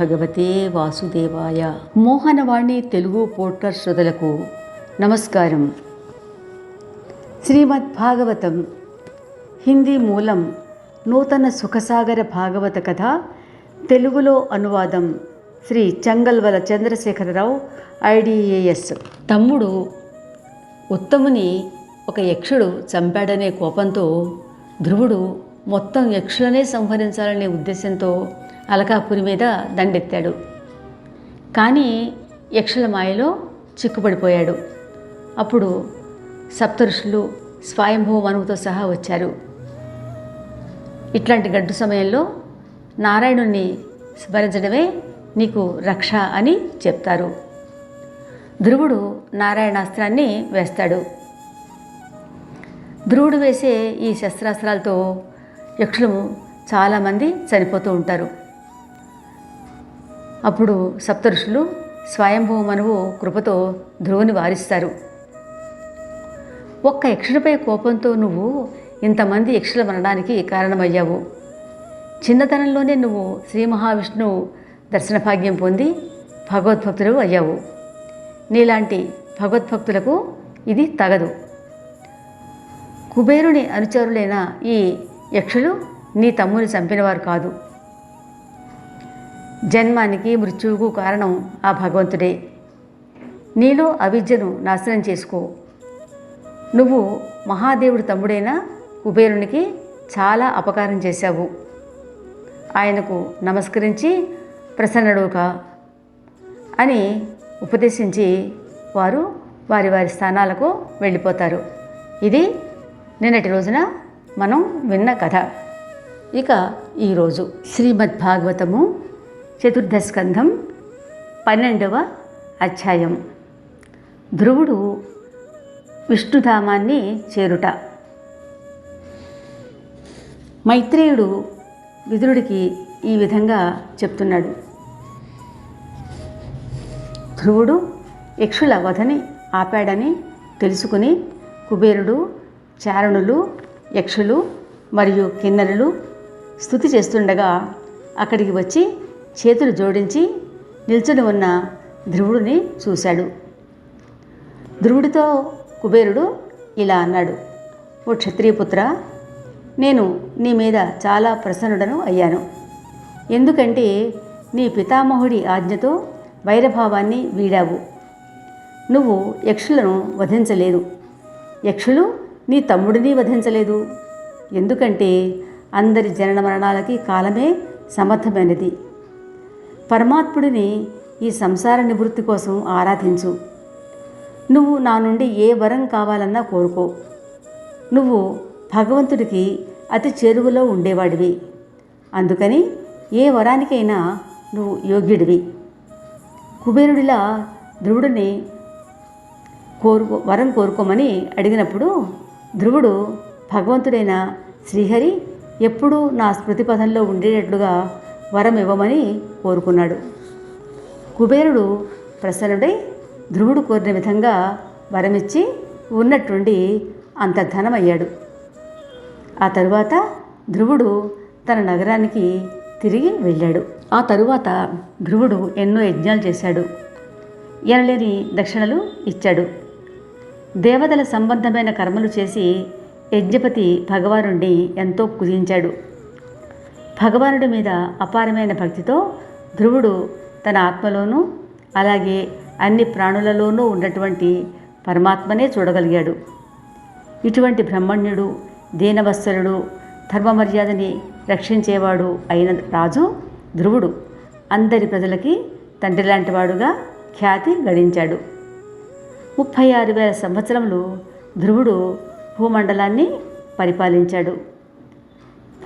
భగవతే వాసుదేవాయ. మోహనవాణి తెలుగు పోర్టర్ శ్రోతలకు నమస్కారం. శ్రీమద్ భాగవతం హిందీ మూలం నూతన సుఖసాగర భాగవత కథ తెలుగులో అనువాదం శ్రీ చంగల్వల చంద్రశేఖరరావు ఐడిఏఎస్ తమ్ముడు ఉత్తముని ఒక యక్షుడు చంపాడనే కోపంతో ధ్రువుడు మొత్తం యక్షులనే సంహరించాలనే ఉద్దేశంతో అలకాపురి మీద దండెత్తాడు. కానీ యక్షుల మాయలో చిక్కుపడిపోయాడు అప్పుడు సప్తఋషులు స్వయంభవ మనువుతో సహా వచ్చారు. ఇట్లాంటి గడ్డు సమయంలో నారాయణుణ్ణి స్మరించడమే నీకు రక్ష అని చెప్తారు. ధ్రువుడు నారాయణాస్త్రాన్ని వేస్తాడు. ధ్రువుడు వేసే ఈ శస్త్రాస్త్రాలతో యక్షులు చాలామంది చనిపోతూ ఉంటారు. అప్పుడు సప్తఋషులు స్వయంభవ మనువు కృపతో ధ్రువుని వారిస్తారు. ఒక్క యక్షుడిపై కోపంతో నువ్వు ఇంతమంది యక్షుల మరణానికి కారణమయ్యావు. చిన్నతనంలోనే నువ్వు శ్రీ మహావిష్ణువు దర్శన భాగ్యం పొంది భగవద్భక్తులు అయ్యావు. నీలాంటి భగవద్భక్తులకు ఇది తగదు. కుబేరుని అనుచరులైన ఈ యక్షులు నీ తమ్ముని చంపినవారు కాదు. జన్మానికి మృత్యువుకు కారణం ఆ భగవంతుడే. నీలో అవిద్యను నాశనం చేసుకో. నువ్వు మహాదేవుడు తమ్ముడైన కుబేరునికి చాలా అపకారం చేశావు. ఆయనకు నమస్కరించి ప్రసన్నుడుక అని ఉపదేశించి వారు వారి వారి స్థానాలకు వెళ్ళిపోతారు. ఇది నిన్నటి రోజున మనం విన్న కథ. ఇక ఈరోజు శ్రీమద్భాగవతము చతుర్థ స్కంధం పన్నెండవ అధ్యాయం. ధ్రువుడు విష్ణుధామాన్ని చేరుట. మైత్రేయుడు విదురుడికి ఈ విధంగా చెప్తున్నాడు. ధ్రువుడు యక్షుల వధని ఆపాడని తెలుసుకుని కుబేరుడు చారణులు యక్షులు మరియు కిన్నరులు స్థుతి చేస్తుండగా అక్కడికి వచ్చి చేతులు జోడించి నిల్చుని ఉన్న ధ్రువుడిని చూశాడు. ధ్రువుడితో కుబేరుడు ఇలా అన్నాడు ఓ క్షత్రియపుత్ర నేను నీ మీద చాలా ప్రసన్నుడను అయ్యాను. ఎందుకంటే నీ పితామహుడి ఆజ్ఞతో వైరభావాన్ని వీడావు. నువ్వు యక్షులను వధించలేదు. యక్షులు నీ తమ్ముడిని వధించలేదు. ఎందుకంటే అందరి జనన మరణాలకి కాలమే సమర్థమైనది. పరమాత్ముడిని ఈ సంసార నివృత్తి కోసం ఆరాధించు. నువ్వు నా నుండి ఏ వరం కావాలన్నా కోరుకో. నువ్వు భగవంతుడికి అతి చేరువలో ఉండేవాడివి. అందుకని ఏ వరానికైనా నువ్వు యోగ్యుడివి. కుబేరుడిలా ధ్రువుడిని కోరుకో వరం కోరుకోమని అడిగినప్పుడు ధ్రువుడు భగవంతుడైన శ్రీహరి ఎప్పుడూ నా స్మృతి పథంలో ఉండేటట్లుగా వరం ఇవ్వమని కోరుకున్నాడు. కుబేరుడు ప్రసన్నుడై ధ్రువుడు కోరిన విధంగా వరమిచ్చి ఉన్నట్టుండి అంత ధనమయ్యాడు. ఆ తరువాత ధ్రువుడు తన నగరానికి తిరిగి వెళ్ళాడు. ఆ తరువాత ధ్రువుడు ఎన్నో యజ్ఞాలు చేశాడు. ఎనలేని దక్షిణలు ఇచ్చాడు. దేవతల సంబంధమైన కర్మలు చేసి యజ్ఞపతి భగవానుడిని ఎంతో కుదించాడు. భగవానుడి మీద అపారమైన భక్తితో ధ్రువుడు తన ఆత్మలోనూ అలాగే అన్ని ప్రాణులలోనూ ఉన్నటువంటి పరమాత్మనే చూడగలిగాడు. ఇటువంటి బ్రహ్మణ్యుడు దీనవత్సలుడు ధర్మమర్యాదని రక్షించేవాడు అయిన రాజు ధ్రువుడు. అందరి ప్రజలకి తండ్రి లాంటివాడుగా ఖ్యాతి గడించాడు. ముప్పై ఆరు వేల సంవత్సరములు ధ్రువుడు భూమండలాన్ని పరిపాలించాడు.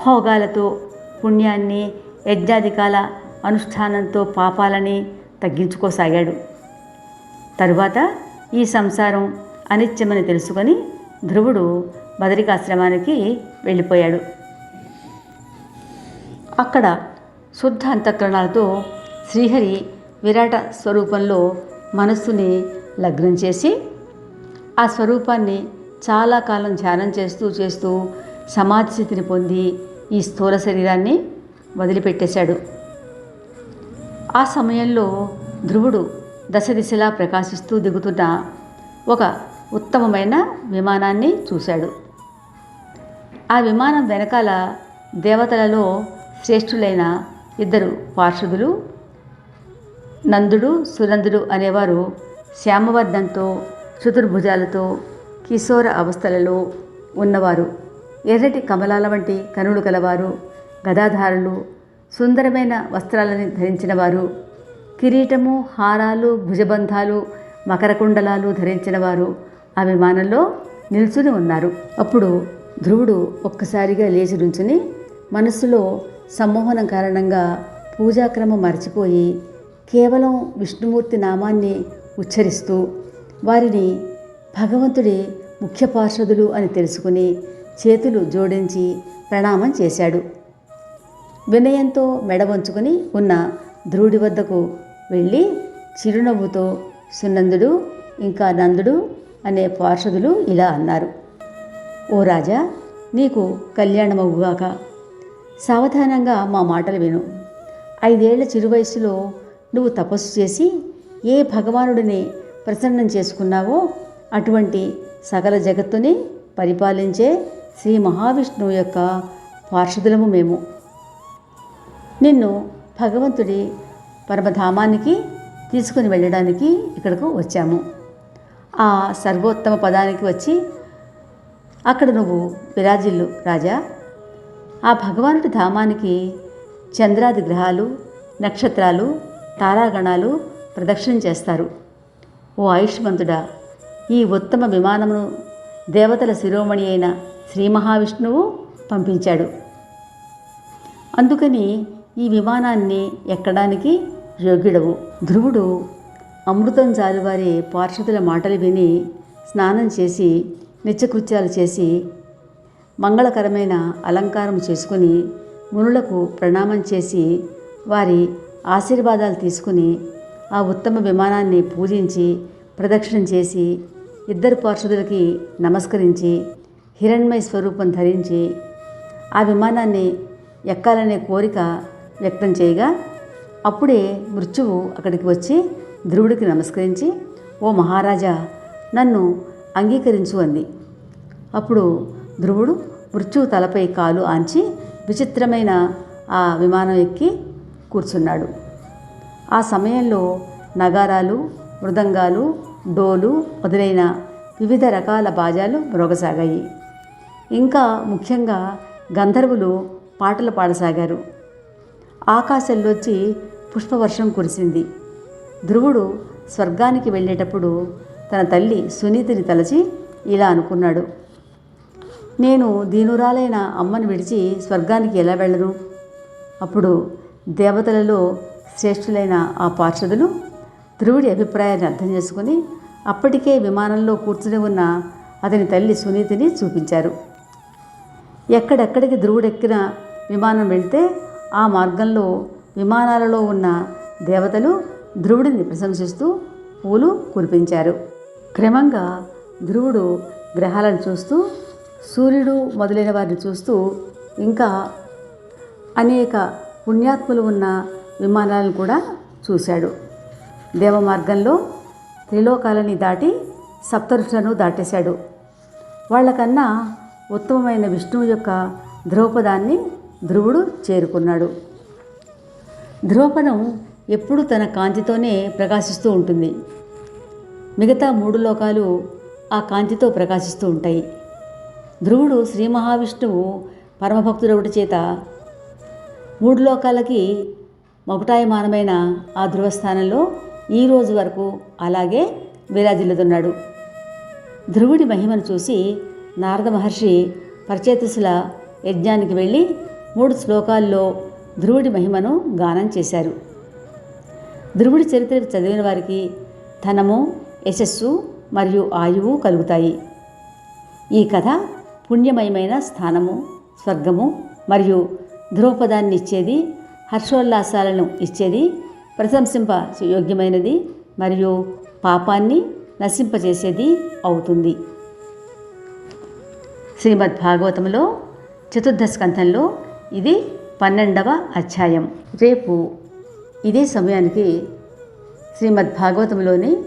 భోగాలతో పుణ్యాన్ని యజ్ఞాధికాల అనుష్ఠానంతో పాపాలని తగ్గించుకోసాగాడు. తరువాత ఈ సంసారం అనిత్యమని తెలుసుకొని ధ్రువుడు బదరికాశ్రమానికి వెళ్ళిపోయాడు. అక్కడ శుద్ధ అంతఃకరణాలతో శ్రీహరి విరాట స్వరూపంలో మనస్సుని లగ్నం చేసి ఆ స్వరూపాన్ని చాలా కాలం ధ్యానం చేస్తూ చేస్తూ సమాధి స్థితిని పొంది ఈ స్థూల శరీరాన్ని వదిలిపెట్టేశాడు. ఆ సమయంలో ధ్రువుడు దశ దిశలా ప్రకాశిస్తూ దిగుతున్న ఒక ఉత్తమమైన విమానాన్ని చూశాడు. ఆ విమానం వెనకాల దేవతలలో శ్రేష్ఠులైన ఇద్దరు పార్షదులు నందుడు సునందుడు అనేవారు శ్యామవర్ధంతో చతుర్భుజాలతో కిశోర అవస్థలలో ఉన్నవారు. ఎర్రటి కమలాల వంటి కనులు గలవారు గదాధారులు సుందరమైన వస్త్రాలని ధరించినవారు కిరీటము హారాలు భుజబంధాలు మకరకుండలాలు ధరించినవారు ఆ విమానంలో నిల్చుని ఉన్నారు. అప్పుడు ధ్రువుడు ఒక్కసారిగా లేచి నుంచుని మనస్సులో సమ్మోహనం కారణంగా పూజాక్రమం మర్చిపోయి కేవలం విష్ణుమూర్తి నామాన్ని ఉచ్చరిస్తూ వారిని భగవంతుడి ముఖ్య పార్షదులు అని తెలుసుకుని చేతులు జోడించి ప్రణామం చేశాడు. వినయంతో మెడవంచుకుని ఉన్న ధ్రువుడి వద్దకు వెళ్ళి చిరునవ్వుతో సునందుడు ఇంకా నందుడు అనే పార్షదులు ఇలా అన్నారు. ఓ రాజా నీకు కళ్యాణమవుగాక సావధానంగా మా మాటలు విను. ఐదేళ్ళ చిరువయసులో నువ్వు తపస్సు చేసి ఏ భగవానుడిని ప్రసన్నం చేసుకున్నావో అటువంటి సకల జగత్తుని పరిపాలించే శ్రీ మహావిష్ణువు యొక్క పార్షదులము మేము. నిన్ను భగవంతుడి పరమధామానికి తీసుకుని వెళ్ళడానికి ఇక్కడకు వచ్చాము. ఆ సర్వోత్తమ పదానికి వచ్చి అక్కడ నువ్వు విరాజిల్లు రాజా. ఆ భగవానుడి ధామానికి చంద్రాది గ్రహాలు నక్షత్రాలు తారాగణాలు ప్రదక్షిణం చేస్తారు. ఓ ఆయుష్మంతుడా ఈ ఉత్తమ విమానమును దేవతల శిరోమణి అయిన శ్రీ మహావిష్ణువు పంపించాడు. అందుకని ఈ విమానాన్ని ఎక్కడానికి యోగ్యుడవు. ధ్రువుడు అమృతం జాలువారి పార్షదుల మాటలు విని స్నానం చేసి నిత్యకృత్యాలు చేసి మంగళకరమైన అలంకారం చేసుకుని మునులకు ప్రణామం చేసి వారి ఆశీర్వాదాలు తీసుకుని ఆ ఉత్తమ విమానాన్ని పూజించి ప్రదక్షిణం చేసి ఇద్దరు పార్షదులకి నమస్కరించి హిరణ్మయ స్వరూపం ధరించి ఆ విమానాన్ని ఎక్కాలనే కోరిక వ్యక్తం చేయగా అప్పుడే మృత్యువు అక్కడికి వచ్చి ధ్రువుడికి నమస్కరించి ఓ మహారాజా నన్ను అంగీకరించు అంది. అప్పుడు ధ్రువుడు మృత్యువు తలపై కాలు ఆంచి విచిత్రమైన ఆ విమానం ఎక్కి కూర్చున్నాడు. ఆ సమయంలో నగారాలు మృదంగాలు డోలు మొదలైన వివిధ రకాల బాజాలు మ్రోగసాగాయి ఇంకా ముఖ్యంగా గంధర్వులు పాటలు పాడసాగారు. ఆకాశంలోంచి పుష్పవర్షం కురిసింది. ధ్రువుడు స్వర్గానికి వెళ్ళేటప్పుడు తన తల్లి సునీతిని తలచి ఇలా అనుకున్నాడు. నేను దీనురాలైన అమ్మను విడిచి స్వర్గానికి ఎలా వెళ్ళను? అప్పుడు దేవతలలో శ్రేష్ఠులైన ఆ పార్షదులు ధ్రువుడి అభిప్రాయాన్ని అర్థం చేసుకుని అప్పటికే విమానంలో కూర్చుని ఉన్న అతని తల్లి సునీతిని చూపించారు. ఎక్కడెక్కడికి ధ్రువుడెక్కిన విమానం వెళ్తే ఆ మార్గంలో విమానాలలో ఉన్న దేవతలు ధ్రువుడిని ప్రశంసిస్తూ పూలు కురిపించారు. క్రమంగా ధ్రువుడు గ్రహాలను చూస్తూ సూర్యుడు మొదలైన వారిని చూస్తూ ఇంకా అనేక పుణ్యాత్ములు ఉన్న విమానాలను కూడా చూశాడు. దేవ మార్గంలో త్రిలోకాలని దాటి సప్తరుషులను దాటేశాడు. వాళ్ళకన్నా ఉత్తమమైన విష్ణువు యొక్క ధ్రువపదాన్ని ధ్రువుడు చేరుకున్నాడు. ధ్రువపదం ఎప్పుడూ తన కాంతితోనే ప్రకాశిస్తూ ఉంటుంది. మిగతా మూడు లోకాలు ఆ కాంతితో ప్రకాశిస్తూ ఉంటాయి. ధ్రువుడు శ్రీ మహావిష్ణువు పరమభక్తుడవుడి చేత మూడు లోకాలకి మకుటాయమానమైన ఆ ధ్రువస్థానంలో ఈ రోజు వరకు అలాగే విరాజిల్లుతున్నాడు. ధ్రువుడి మహిమను చూసి నారద మహర్షి పరిచేతసుల యజ్ఞానికి వెళ్ళి మూడు శ్లోకాల్లో ధ్రువుడి మహిమను గానం చేశారు. ధ్రువుడి చరిత్ర చదివిన వారికి ధనము యశస్సు మరియు ఆయువు కలుగుతాయి. ఈ కథ పుణ్యమయమైన స్థానము స్వర్గము మరియు ధ్రువపదాన్ని ఇచ్చేది హర్షోల్లాసాలను ఇచ్చేది ప్రశంసింప యోగ్యమైనది మరియు పాపాన్ని నశింపజేసేది అవుతుంది. శ్రీమద్ భాగవతంలో చతుర్థ స్కంధంలో ఇది పన్నెండవ అధ్యాయం. రేపు ఇదే సమయానికి శ్రీమద్ భాగవతంలోని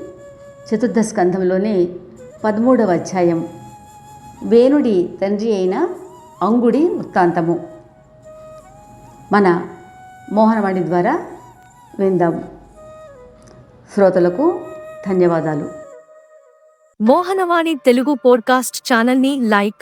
చతుర్థ స్కంధంలోని పదమూడవ అధ్యాయం. వేణుడి తండ్రి అయిన అంగుడి వృత్తాంతము. మన మోహనవాణి ద్వారా విందాం. శ్రోతలకు ధన్యవాదాలు. మోహనవాణి తెలుగు పోడ్కాస్ట్ ఛానల్ని లైక్